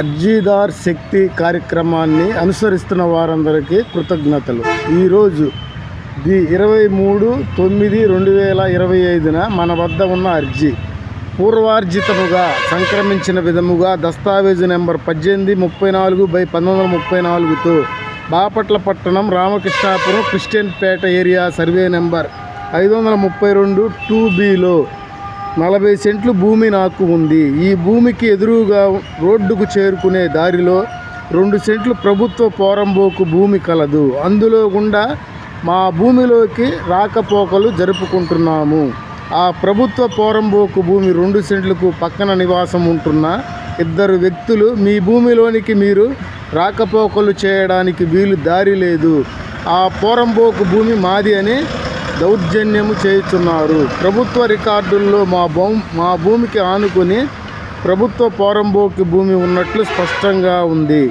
అర్జీదార్ శక్తి కార్యక్రమాన్ని అనుసరిస్తున్న వారందరికీ కృతజ్ఞతలు. ఈరోజు ది ఇరవై మూడు తొమ్మిది రెండు వేల ఇరవై ఐదున మన వద్ద ఉన్న అర్జీ. పూర్వార్జితముగా సంక్రమించిన విధముగా దస్తావేజు నెంబర్ పద్దెనిమిది ముప్పై నాలుగు బై పంతొమ్మిది వందల ముప్పై నాలుగుతో బాపట్ల పట్టణం రామకృష్ణాపురం క్రిస్టియన్ పేట ఏరియా సర్వే నెంబర్ ఐదు వందల ముప్పై రెండు టూ బిలో నలభై సెంట్లు భూమి నాకు ఉంది. ఈ భూమికి ఎదురుగా రోడ్డుకు చేరుకునే దారిలో రెండు సెంట్లు ప్రభుత్వ పోరంబోకు భూమి కలదు. అందులో గుండా మా భూమిలోకి రాకపోకలు జరుపుకుంటున్నాము. ఆ ప్రభుత్వ పోరంబోకు భూమి రెండు సెంట్లకు పక్కన నివాసం ఉంటున్న ఇద్దరు వ్యక్తులు మీ భూమిలోనికి మీరు రాకపోకలు చేయడానికి వీలు దారి లేదు. ఆ పోరంబోకు భూమి మాది అని దౌర్జన్యము చేయుచున్నారు. ప్రభుత్వ రికార్డుల్లో మా భూ మా భూమికి ఆనుకుని ప్రభుత్వ పోరంబోకి భూమి ఉన్నట్లు స్పష్టంగా ఉంది.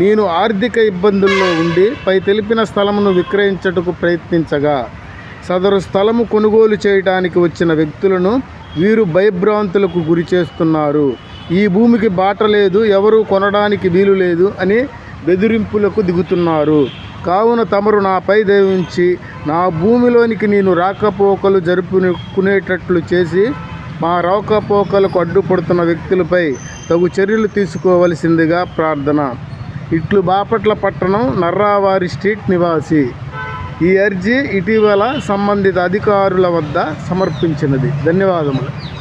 నేను ఆర్థిక ఇబ్బందుల్లో ఉండి పై తెలిపిన స్థలమును విక్రయించటకు ప్రయత్నించగా సదరు స్థలము కొనుగోలు చేయడానికి వచ్చిన వ్యక్తులను వీరు భయభ్రాంతులకు గురి చేస్తున్నారు. ఈ భూమికి బాట లేదు ఎవరు కొనడానికి వీలు లేదు అని బెదిరింపులకు దిగుతున్నారు. కావున తమరు నాపై దయవుంచి నా భూమిలోనికి నేను రాకపోకలు జరుపుకునేటట్లు చేసి మా రాకపోకలకు అడ్డుపడుతున్న వ్యక్తులపై తగు చర్యలు తీసుకోవలసిందిగా ప్రార్థన. ఇట్లు బాపట్ల పట్టణం నర్రావారి స్ట్రీట్ నివాసి. ఈ అర్జీ ఇటీవల సంబంధిత అధికారుల వద్ద సమర్పించినది. ధన్యవాదములు.